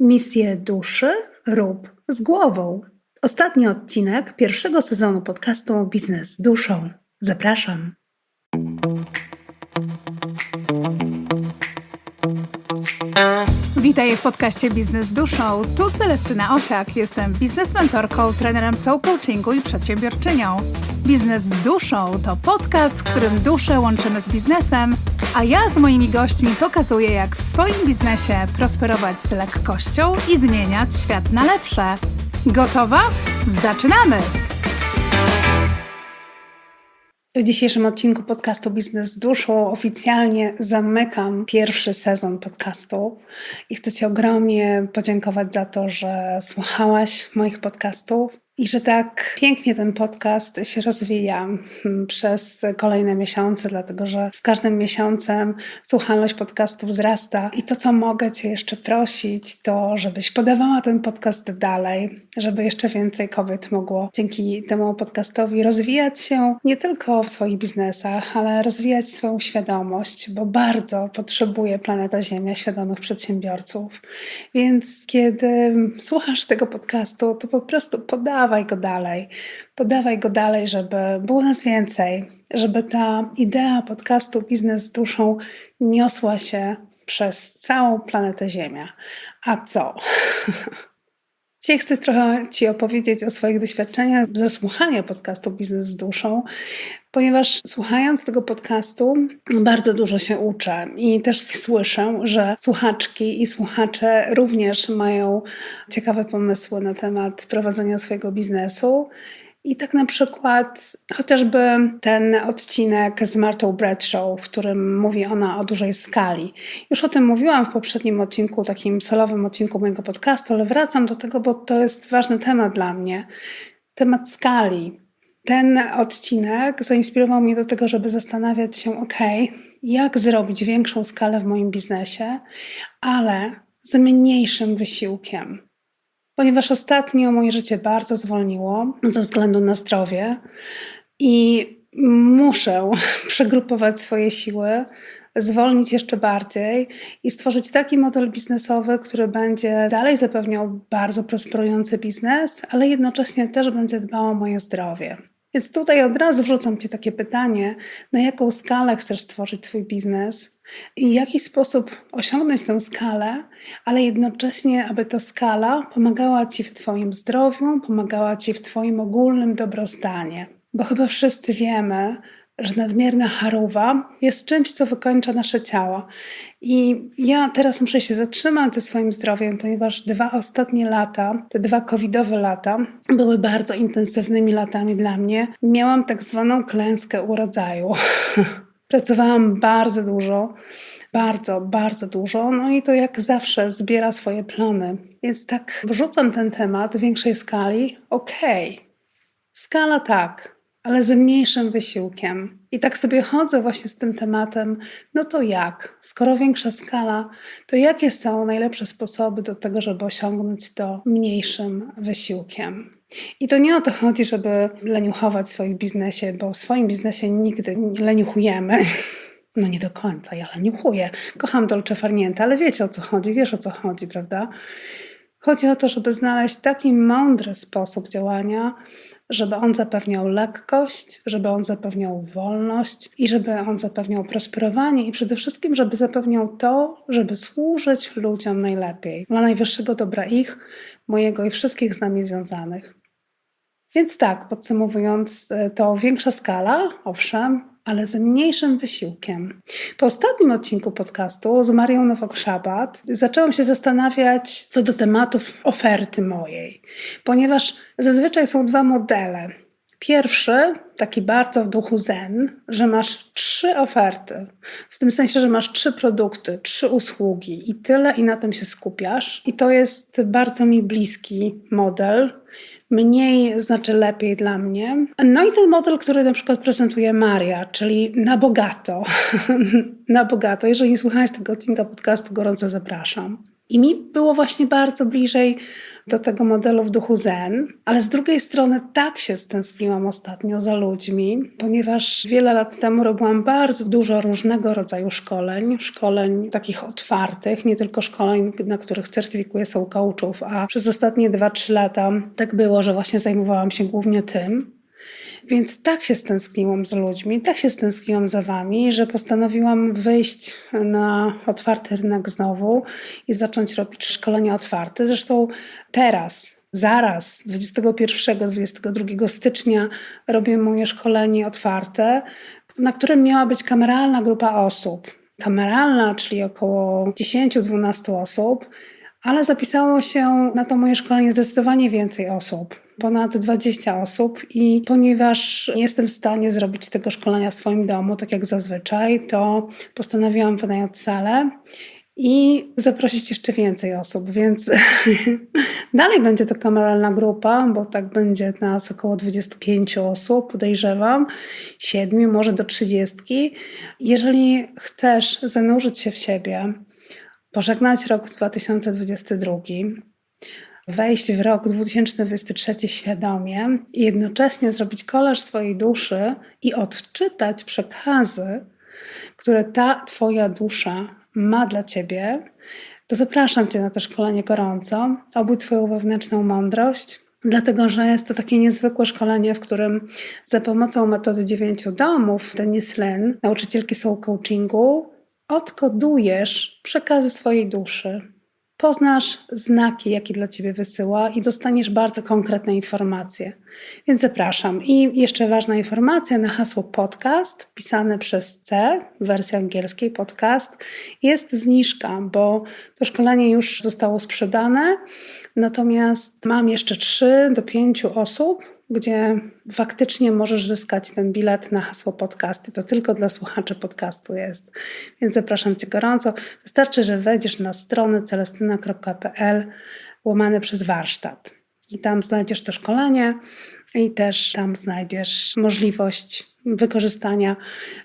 Misję duszy rób z głową. Ostatni odcinek pierwszego sezonu podcastu Biznes z duszą. Zapraszam. Witaj w podcaście Biznes duszą. Tu Celestyna Osiak. Jestem biznes mentorką, trenerem soul coachingu i przedsiębiorczynią. Biznes z duszą to podcast, w którym duszę łączymy z biznesem, a ja z moimi gośćmi pokazuję, jak w swoim biznesie prosperować z lekkością i zmieniać świat na lepsze. Gotowa? Zaczynamy! W dzisiejszym odcinku podcastu Biznes z Duszą oficjalnie zamykam pierwszy sezon podcastu i chcę Ci ogromnie podziękować za to, że słuchałaś moich podcastów i że tak pięknie ten podcast się rozwija hmm, przez kolejne miesiące, dlatego że z każdym miesiącem słuchalność podcastów wzrasta. I to, co mogę Cię jeszcze prosić, to żebyś podawała ten podcast dalej, żeby jeszcze więcej kobiet mogło dzięki temu podcastowi rozwijać się nie tylko w swoich biznesach, ale rozwijać swoją świadomość, bo bardzo potrzebuje planeta Ziemia świadomych przedsiębiorców. Więc kiedy słuchasz tego podcastu, to po prostu podawaj podawaj go dalej, podawaj go dalej, żeby było nas więcej, żeby ta idea podcastu Biznes z duszą niosła się przez całą planetę Ziemia. A co? Dzisiaj chcę trochę Ci opowiedzieć o swoich doświadczeniach ze słuchania podcastu Biznes z Duszą, ponieważ słuchając tego podcastu bardzo dużo się uczę i też słyszę, że słuchaczki i słuchacze również mają ciekawe pomysły na temat prowadzenia swojego biznesu. I tak na przykład chociażby ten odcinek z Martą Bradshaw, w którym mówi ona o dużej skali. Już o tym mówiłam w poprzednim odcinku, takim solowym odcinku mojego podcastu, ale wracam do tego, bo to jest ważny temat dla mnie. Temat skali. Ten odcinek zainspirował mnie do tego, żeby zastanawiać się, ok, jak zrobić większą skalę w moim biznesie, ale z mniejszym wysiłkiem ponieważ ostatnio moje życie bardzo zwolniło ze względu na zdrowie i muszę przegrupować swoje siły, zwolnić jeszcze bardziej i stworzyć taki model biznesowy, który będzie dalej zapewniał bardzo prosperujący biznes, ale jednocześnie też będzie dbał o moje zdrowie. Więc tutaj od razu wrzucam Ci takie pytanie, na jaką skalę chcesz stworzyć swój biznes i w jaki sposób osiągnąć tę skalę, ale jednocześnie, aby ta skala pomagała Ci w Twoim zdrowiu, pomagała Ci w Twoim ogólnym dobrostanie. Bo chyba wszyscy wiemy, że nadmierna charuwa jest czymś, co wykończa nasze ciało. I ja teraz muszę się zatrzymać ze swoim zdrowiem, ponieważ dwa ostatnie lata, te dwa covidowe lata, były bardzo intensywnymi latami dla mnie. Miałam tak zwaną klęskę urodzaju. Pracowałam bardzo dużo, bardzo, bardzo dużo, no i to jak zawsze zbiera swoje plony. Więc tak wrzucam ten temat w większej skali. Okej, okay. skala tak, ale z mniejszym wysiłkiem. I tak sobie chodzę właśnie z tym tematem, no to jak? Skoro większa skala, to jakie są najlepsze sposoby do tego, żeby osiągnąć to mniejszym wysiłkiem? I to nie o to chodzi, żeby leniuchować w swoim biznesie, bo w swoim biznesie nigdy nie leniuchujemy. No nie do końca, ja leniuchuję. Kocham Dolce Farniente, ale wiecie o co chodzi, wiesz o co chodzi, prawda? Chodzi o to, żeby znaleźć taki mądry sposób działania, żeby on zapewniał lekkość, żeby on zapewniał wolność i żeby on zapewniał prosperowanie i przede wszystkim, żeby zapewniał to, żeby służyć ludziom najlepiej, dla najwyższego dobra ich, mojego i wszystkich z nami związanych. Więc tak, podsumowując, e, to większa skala, owszem, ale z mniejszym wysiłkiem. Po ostatnim odcinku podcastu z Marią Nowok-Szabat zaczęłam się zastanawiać co do tematów oferty mojej, ponieważ zazwyczaj są dwa modele. Pierwszy, taki bardzo w duchu zen, że masz trzy oferty. W tym sensie, że masz trzy produkty, trzy usługi i tyle, i na tym się skupiasz. I to jest bardzo mi bliski model, mniej znaczy lepiej dla mnie. No i ten model, który na przykład prezentuje Maria, czyli na bogato. na bogato. Jeżeli nie słuchałeś tego odcinka podcastu, gorąco zapraszam. I mi było właśnie bardzo bliżej do tego modelu w duchu zen, ale z drugiej strony tak się stęskniłam ostatnio za ludźmi, ponieważ wiele lat temu robiłam bardzo dużo różnego rodzaju szkoleń, szkoleń takich otwartych, nie tylko szkoleń, na których certyfikuję są coachów, a przez ostatnie 2-3 lata tak było, że właśnie zajmowałam się głównie tym. Więc tak się stęskniłam z ludźmi, tak się stęskniłam za wami, że postanowiłam wyjść na otwarty rynek znowu i zacząć robić szkolenia otwarte. Zresztą teraz, zaraz, 21-22 stycznia robię moje szkolenie otwarte, na którym miała być kameralna grupa osób. Kameralna, czyli około 10-12 osób, ale zapisało się na to moje szkolenie zdecydowanie więcej osób ponad 20 osób i ponieważ nie jestem w stanie zrobić tego szkolenia w swoim domu, tak jak zazwyczaj, to postanowiłam wynająć salę i zaprosić jeszcze więcej osób, więc dalej będzie to kameralna grupa, bo tak będzie nas około 25 osób, podejrzewam, 7, może do 30. Jeżeli chcesz zanurzyć się w siebie, pożegnać rok 2022, wejść w rok 2023 świadomie i jednocześnie zrobić kolaż swojej duszy i odczytać przekazy, które ta Twoja dusza ma dla Ciebie, to zapraszam Cię na to szkolenie gorąco. Obudź Twoją wewnętrzną mądrość, dlatego że jest to takie niezwykłe szkolenie, w którym za pomocą metody dziewięciu domów Denis Lynn, nauczycielki soul coachingu, odkodujesz przekazy swojej duszy poznasz znaki, jakie dla Ciebie wysyła i dostaniesz bardzo konkretne informacje. Więc zapraszam. I jeszcze ważna informacja na hasło podcast, pisane przez C, w wersji angielskiej podcast, jest zniżka, bo to szkolenie już zostało sprzedane, natomiast mam jeszcze 3 do 5 osób, gdzie faktycznie możesz zyskać ten bilet na hasło podcasty. To tylko dla słuchaczy podcastu jest. Więc zapraszam Cię gorąco. Wystarczy, że wejdziesz na stronę celestyna.pl łamane przez warsztat. I tam znajdziesz to szkolenie i też tam znajdziesz możliwość wykorzystania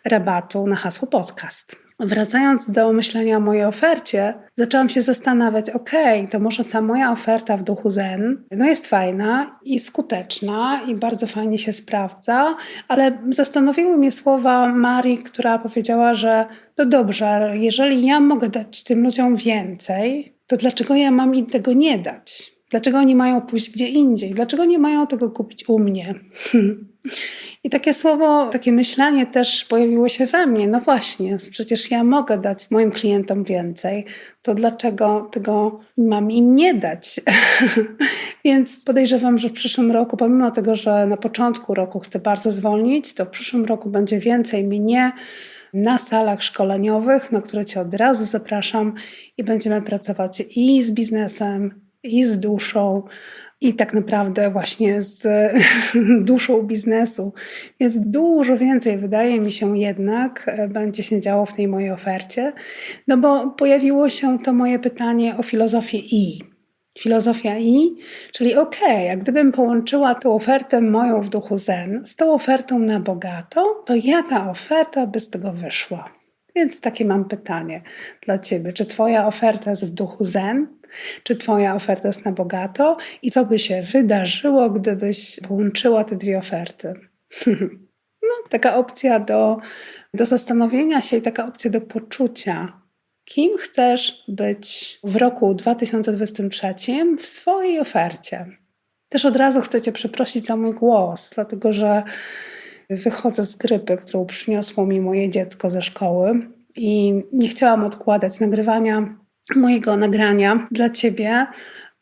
rabatu na hasło podcast. Wracając do myślenia o mojej ofercie, zaczęłam się zastanawiać, ok, to może ta moja oferta w duchu zen no jest fajna i skuteczna i bardzo fajnie się sprawdza, ale zastanowiły mnie słowa Marii, która powiedziała, że no dobrze, jeżeli ja mogę dać tym ludziom więcej, to dlaczego ja mam im tego nie dać? Dlaczego oni mają pójść gdzie indziej? Dlaczego nie mają tego kupić u mnie? I takie słowo, takie myślenie też pojawiło się we mnie. No właśnie, przecież ja mogę dać moim klientom więcej, to dlaczego tego mam im nie dać? Więc podejrzewam, że w przyszłym roku, pomimo tego, że na początku roku chcę bardzo zwolnić, to w przyszłym roku będzie więcej mnie na salach szkoleniowych, na które Cię od razu zapraszam i będziemy pracować i z biznesem, i z duszą, i tak naprawdę właśnie z duszą biznesu. Więc dużo więcej, wydaje mi się jednak, e, będzie się działo w tej mojej ofercie, no bo pojawiło się to moje pytanie o filozofię I. Filozofia I, czyli ok, jak gdybym połączyła tę ofertę moją w duchu Zen z tą ofertą na bogato, to jaka oferta by z tego wyszła? Więc takie mam pytanie dla Ciebie. Czy Twoja oferta jest w duchu Zen? Czy Twoja oferta jest na bogato? I co by się wydarzyło, gdybyś połączyła te dwie oferty? no, taka opcja do, do zastanowienia się i taka opcja do poczucia, kim chcesz być w roku 2023 w swojej ofercie. Też od razu chcę Cię przeprosić za mój głos, dlatego że wychodzę z grypy, którą przyniosło mi moje dziecko ze szkoły i nie chciałam odkładać nagrywania mojego nagrania dla Ciebie.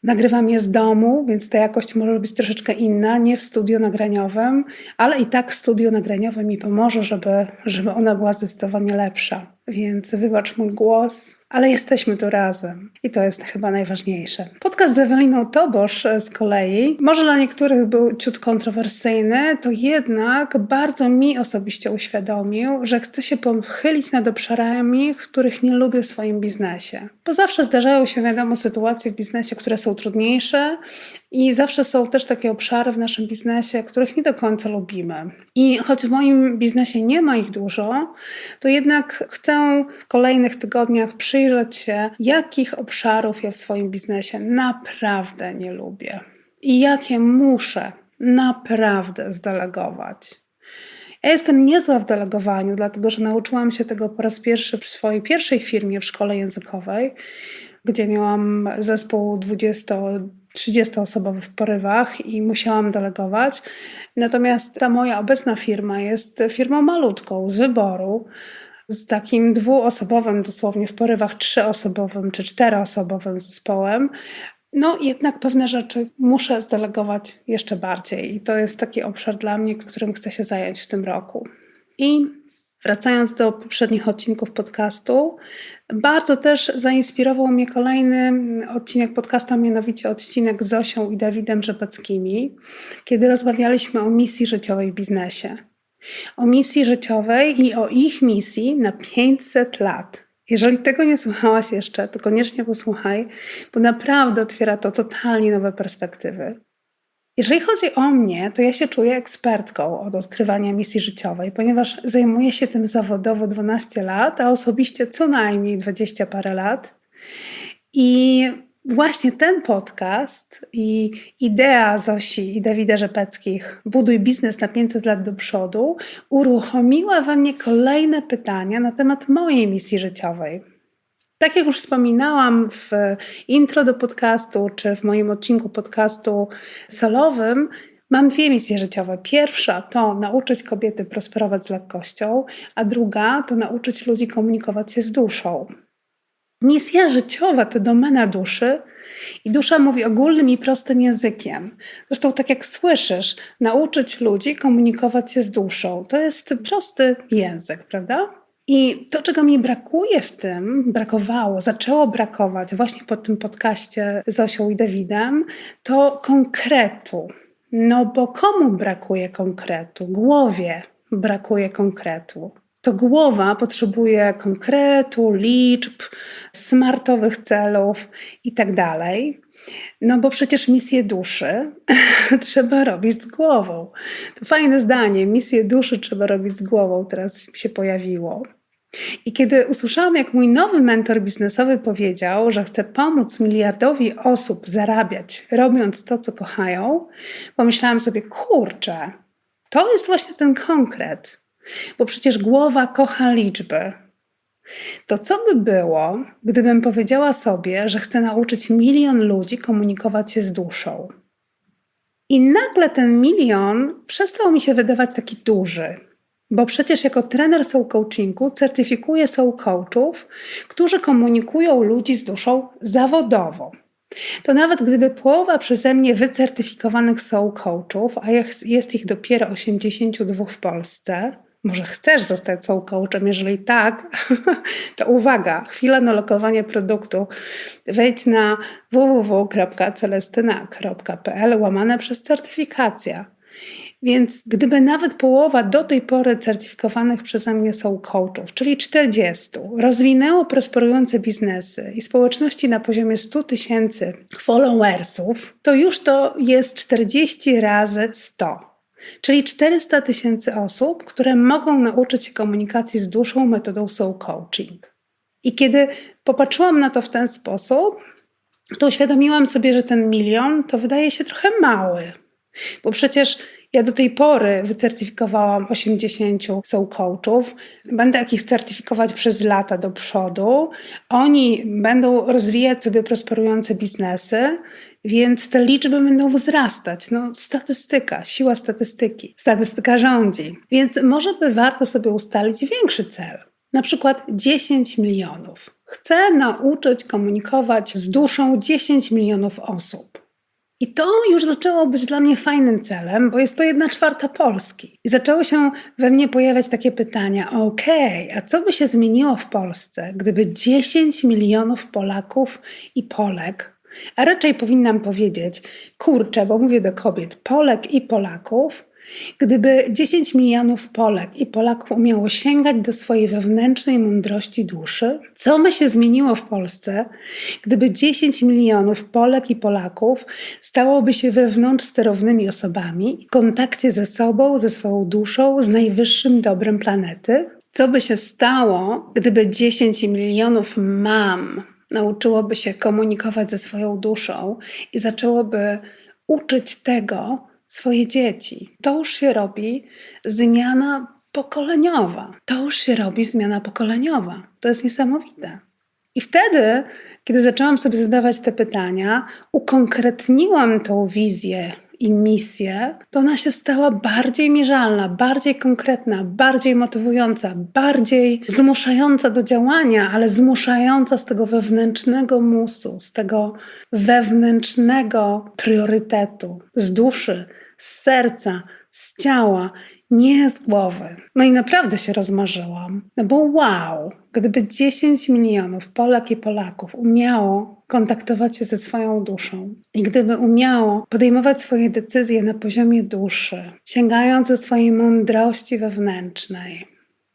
Nagrywam je z domu, więc ta jakość może być troszeczkę inna, nie w studiu nagraniowym, ale i tak studio nagraniowe mi pomoże, żeby, żeby ona była zdecydowanie lepsza. Więc wybacz mój głos, ale jesteśmy tu razem i to jest chyba najważniejsze. Podcast z Eweliną Tobosz z kolei, może dla niektórych był ciut kontrowersyjny, to jednak bardzo mi osobiście uświadomił, że chce się pochylić nad obszarami, których nie lubię w swoim biznesie. Bo zawsze zdarzają się, wiadomo, sytuacje w biznesie, które są trudniejsze i zawsze są też takie obszary w naszym biznesie, których nie do końca lubimy. I choć w moim biznesie nie ma ich dużo, to jednak chcę chcę w kolejnych tygodniach przyjrzeć się, jakich obszarów ja w swoim biznesie naprawdę nie lubię i jakie muszę naprawdę zdelegować. Ja jestem niezła w delegowaniu, dlatego że nauczyłam się tego po raz pierwszy w swojej pierwszej firmie w szkole językowej, gdzie miałam zespół 20 30-osobowy w porywach i musiałam delegować. Natomiast ta moja obecna firma jest firmą malutką, z wyboru, z takim dwuosobowym, dosłownie w porywach trzyosobowym czy czteroosobowym zespołem. No, jednak pewne rzeczy muszę zdelegować jeszcze bardziej, i to jest taki obszar dla mnie, którym chcę się zająć w tym roku. I wracając do poprzednich odcinków podcastu, bardzo też zainspirował mnie kolejny odcinek podcastu, a mianowicie odcinek z Zosią i Dawidem Rzepeckimi, kiedy rozmawialiśmy o misji życiowej w biznesie. O misji życiowej i o ich misji na 500 lat. Jeżeli tego nie słuchałaś jeszcze, to koniecznie posłuchaj, bo naprawdę otwiera to totalnie nowe perspektywy. Jeżeli chodzi o mnie, to ja się czuję ekspertką od odkrywania misji życiowej, ponieważ zajmuję się tym zawodowo 12 lat, a osobiście co najmniej 20 parę lat. I właśnie ten podcast i idea Zosi i Dawida Rzepeckich Buduj biznes na 500 lat do przodu uruchomiła we mnie kolejne pytania na temat mojej misji życiowej. Tak jak już wspominałam w intro do podcastu, czy w moim odcinku podcastu solowym, mam dwie misje życiowe. Pierwsza to nauczyć kobiety prosperować z lekkością, a druga to nauczyć ludzi komunikować się z duszą. Misja życiowa to domena duszy i dusza mówi ogólnym i prostym językiem. Zresztą, tak jak słyszysz, nauczyć ludzi komunikować się z duszą to jest prosty język, prawda? I to, czego mi brakuje w tym, brakowało, zaczęło brakować właśnie po tym podcaście z Osią i Dawidem, to konkretu. No bo komu brakuje konkretu? Głowie brakuje konkretu. To głowa potrzebuje konkretu, liczb, smartowych celów i tak. No bo przecież misję duszy trzeba robić z głową. To fajne zdanie, misję duszy trzeba robić z głową, teraz się pojawiło. I kiedy usłyszałam, jak mój nowy mentor biznesowy powiedział, że chce pomóc miliardowi osób zarabiać, robiąc to, co kochają, pomyślałam sobie, kurczę, to jest właśnie ten konkret, bo przecież głowa kocha liczby. To co by było, gdybym powiedziała sobie, że chcę nauczyć milion ludzi komunikować się z duszą? I nagle ten milion przestał mi się wydawać taki duży, bo przecież jako trener soul coachingu certyfikuję soul coachów, którzy komunikują ludzi z duszą zawodowo. To nawet gdyby połowa przeze mnie wycertyfikowanych soul coachów, a jest ich dopiero 82 w Polsce, może chcesz zostać soul coachem? Jeżeli tak, to uwaga, chwila na lokowanie produktu. Wejdź na www.celestyna.pl łamane przez certyfikacja. Więc gdyby nawet połowa do tej pory certyfikowanych przeze mnie są coachów, czyli 40, rozwinęło prosperujące biznesy i społeczności na poziomie 100 tysięcy followersów, to już to jest 40 razy 100. Czyli 400 tysięcy osób, które mogą nauczyć się komunikacji z duszą metodą soul coaching. I kiedy popatrzyłam na to w ten sposób, to uświadomiłam sobie, że ten milion to wydaje się trochę mały. Bo przecież ja do tej pory wycertyfikowałam 80 soul coachów. Będę jakich certyfikować przez lata do przodu. Oni będą rozwijać sobie prosperujące biznesy, więc te liczby będą wzrastać. No, statystyka, siła statystyki. Statystyka rządzi. Więc może by warto sobie ustalić większy cel. Na przykład 10 milionów. Chcę nauczyć komunikować z duszą 10 milionów osób. I to już zaczęło być dla mnie fajnym celem, bo jest to jedna czwarta Polski. I zaczęły się we mnie pojawiać takie pytania: okej, okay, a co by się zmieniło w Polsce, gdyby 10 milionów Polaków i Polek, a raczej powinnam powiedzieć, kurczę, bo mówię do kobiet, Polek i Polaków, Gdyby 10 milionów Polek i Polaków umiało sięgać do swojej wewnętrznej mądrości duszy, co by się zmieniło w Polsce, gdyby 10 milionów Polek i Polaków stałoby się wewnątrz sterownymi osobami w kontakcie ze sobą, ze swoją duszą, z najwyższym dobrem planety? Co by się stało, gdyby 10 milionów mam nauczyłoby się komunikować ze swoją duszą i zaczęłoby uczyć tego swoje dzieci? To już się robi zmiana pokoleniowa. To już się robi zmiana pokoleniowa. To jest niesamowite. I wtedy, kiedy zaczęłam sobie zadawać te pytania, ukonkretniłam tą wizję i misję, to ona się stała bardziej mierzalna, bardziej konkretna, bardziej motywująca, bardziej zmuszająca do działania, ale zmuszająca z tego wewnętrznego musu, z tego wewnętrznego priorytetu, z duszy, z serca, z ciała, nie z głowy. No i naprawdę się rozmarzyłam, no bo wow, gdyby 10 milionów Polak i Polaków umiało kontaktować się ze swoją duszą i gdyby umiało podejmować swoje decyzje na poziomie duszy, sięgając ze swojej mądrości wewnętrznej,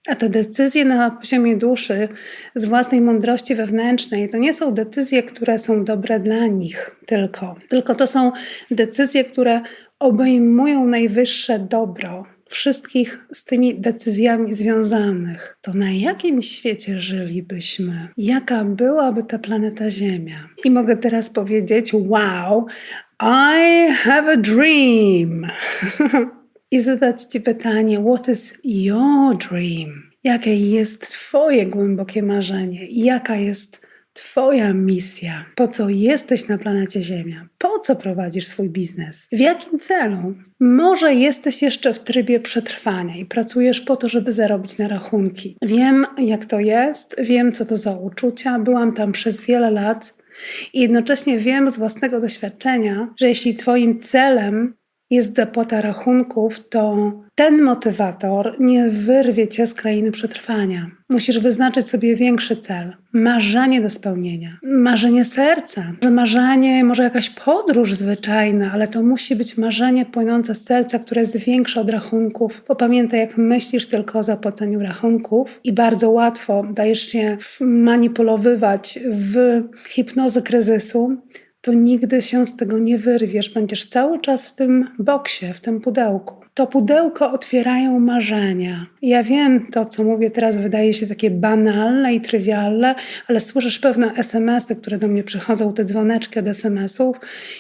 a te decyzje na poziomie duszy, z własnej mądrości wewnętrznej, to nie są decyzje, które są dobre dla nich tylko, tylko to są decyzje, które obejmują najwyższe dobro wszystkich z tymi decyzjami związanych, to na jakim świecie żylibyśmy? Jaka byłaby ta planeta Ziemia? I mogę teraz powiedzieć: Wow, I have a dream. I zadać Ci pytanie: What is your dream? Jakie jest Twoje głębokie marzenie? Jaka jest Twoja misja, po co jesteś na planecie Ziemia, po co prowadzisz swój biznes, w jakim celu. Może jesteś jeszcze w trybie przetrwania i pracujesz po to, żeby zarobić na rachunki. Wiem, jak to jest, wiem, co to za uczucia, byłam tam przez wiele lat. I jednocześnie wiem z własnego doświadczenia, że jeśli Twoim celem jest zapłata rachunków, to ten motywator nie wyrwie cię z krainy przetrwania. Musisz wyznaczyć sobie większy cel, marzenie do spełnienia, marzenie serca, marzenie, może jakaś podróż zwyczajna, ale to musi być marzenie płynące z serca, które jest większe od rachunków. Bo pamiętaj, jak myślisz tylko o zapłaceniu rachunków i bardzo łatwo dajesz się manipulowywać w hipnozy kryzysu, to nigdy się z tego nie wyrwiesz. Będziesz cały czas w tym boksie, w tym pudełku. To pudełko otwierają marzenia. Ja wiem, to co mówię teraz wydaje się takie banalne i trywialne, ale słyszysz pewne SMS-y, które do mnie przychodzą, te dzwoneczki od SMS-ów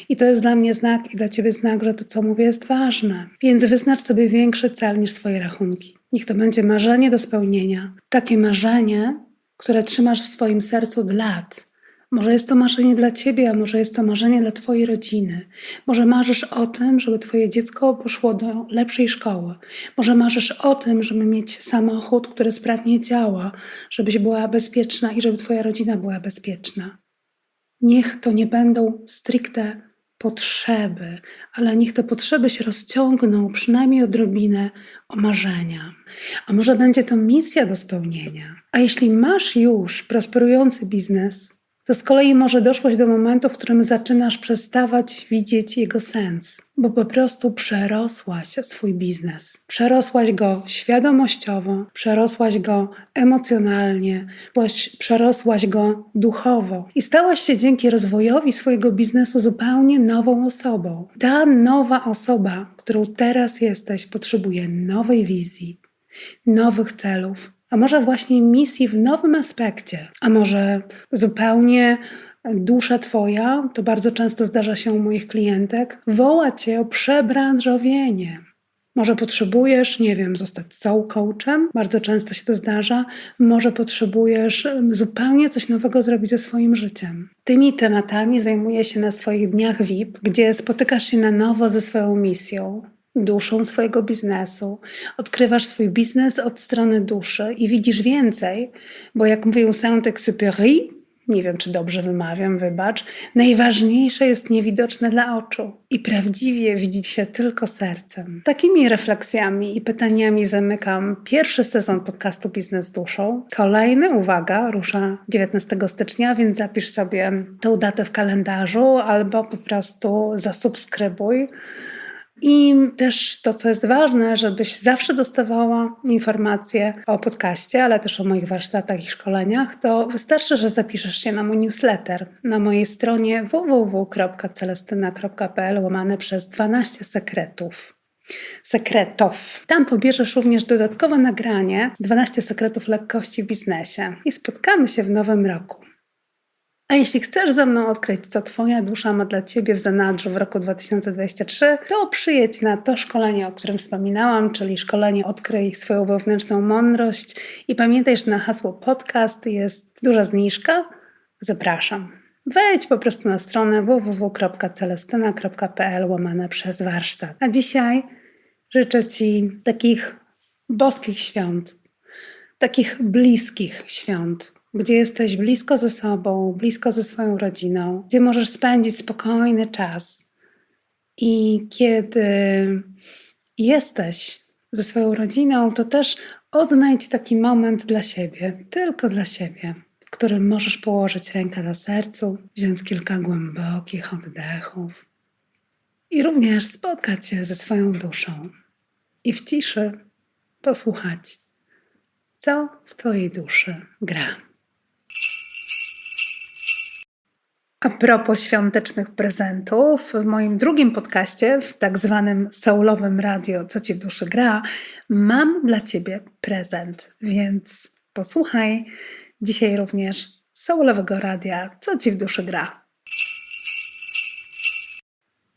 i to jest dla mnie znak i dla ciebie znak, że to co mówię jest ważne. Więc wyznacz sobie większy cel niż swoje rachunki. Niech to będzie marzenie do spełnienia. Takie marzenie, które trzymasz w swoim sercu od lat może jest to marzenie dla ciebie, a może jest to marzenie dla twojej rodziny. Może marzysz o tym, żeby twoje dziecko poszło do lepszej szkoły. Może marzysz o tym, żeby mieć samochód, który sprawnie działa, żebyś była bezpieczna i żeby twoja rodzina była bezpieczna. Niech to nie będą stricte potrzeby, ale niech te potrzeby się rozciągną przynajmniej odrobinę o marzenia. A może będzie to misja do spełnienia. A jeśli masz już prosperujący biznes, to z kolei może doszłość do momentu, w którym zaczynasz przestawać widzieć jego sens, bo po prostu przerosłaś swój biznes. Przerosłaś go świadomościowo, przerosłaś go emocjonalnie, przerosłaś go duchowo i stałaś się dzięki rozwojowi swojego biznesu zupełnie nową osobą. Ta nowa osoba, którą teraz jesteś, potrzebuje nowej wizji, nowych celów, a może właśnie misji w nowym aspekcie, a może zupełnie dusza Twoja, to bardzo często zdarza się u moich klientek, woła Cię o przebranżowienie. Może potrzebujesz, nie wiem, zostać soul coachem, bardzo często się to zdarza. Może potrzebujesz zupełnie coś nowego zrobić ze swoim życiem. Tymi tematami zajmuję się na swoich dniach VIP, gdzie spotykasz się na nowo ze swoją misją duszą swojego biznesu, odkrywasz swój biznes od strony duszy i widzisz więcej, bo jak mówił Saint-Exupéry, nie wiem czy dobrze wymawiam, wybacz, najważniejsze jest niewidoczne dla oczu i prawdziwie widzi się tylko sercem. Takimi refleksjami i pytaniami zamykam pierwszy sezon podcastu Biznes Duszą. Kolejny, uwaga, rusza 19 stycznia, więc zapisz sobie tą datę w kalendarzu albo po prostu zasubskrybuj i też to, co jest ważne, żebyś zawsze dostawała informacje o podcaście, ale też o moich warsztatach i szkoleniach, to wystarczy, że zapiszesz się na mój newsletter na mojej stronie www.celestyna.pl łamane przez 12 sekretów. sekretów. Tam pobierzesz również dodatkowe nagranie 12 sekretów lekkości w biznesie i spotkamy się w nowym roku. A jeśli chcesz ze mną odkryć, co Twoja dusza ma dla Ciebie w zanadrzu w roku 2023, to przyjedź na to szkolenie, o którym wspominałam, czyli szkolenie Odkryj swoją wewnętrzną mądrość. I pamiętaj, że na hasło podcast jest duża zniżka. Zapraszam. Wejdź po prostu na stronę www.celestyna.pl łamane przez warsztat. A dzisiaj życzę Ci takich boskich świąt, takich bliskich świąt, gdzie jesteś blisko ze sobą, blisko ze swoją rodziną, gdzie możesz spędzić spokojny czas. I kiedy jesteś ze swoją rodziną, to też odnajdź taki moment dla siebie, tylko dla siebie, w którym możesz położyć rękę na sercu, wziąć kilka głębokich oddechów i również spotkać się ze swoją duszą i w ciszy posłuchać, co w Twojej duszy gra. A propos świątecznych prezentów, w moim drugim podcaście, w tak zwanym soulowym radio Co Ci w duszy gra, mam dla Ciebie prezent, więc posłuchaj dzisiaj również soulowego radia Co Ci w duszy gra.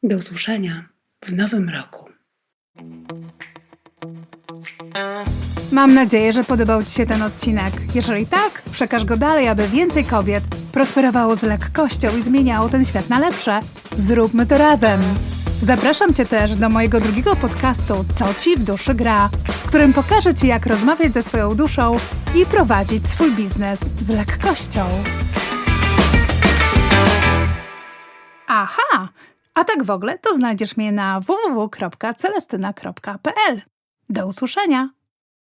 Do usłyszenia w nowym roku. Mam nadzieję, że podobał Ci się ten odcinek. Jeżeli tak, przekaż go dalej, aby więcej kobiet prosperowało z lekkością i zmieniało ten świat na lepsze. Zróbmy to razem! Zapraszam Cię też do mojego drugiego podcastu Co Ci w duszy gra, w którym pokażę Ci, jak rozmawiać ze swoją duszą i prowadzić swój biznes z lekkością. Aha! A tak w ogóle to znajdziesz mnie na www.celestyna.pl. Do usłyszenia!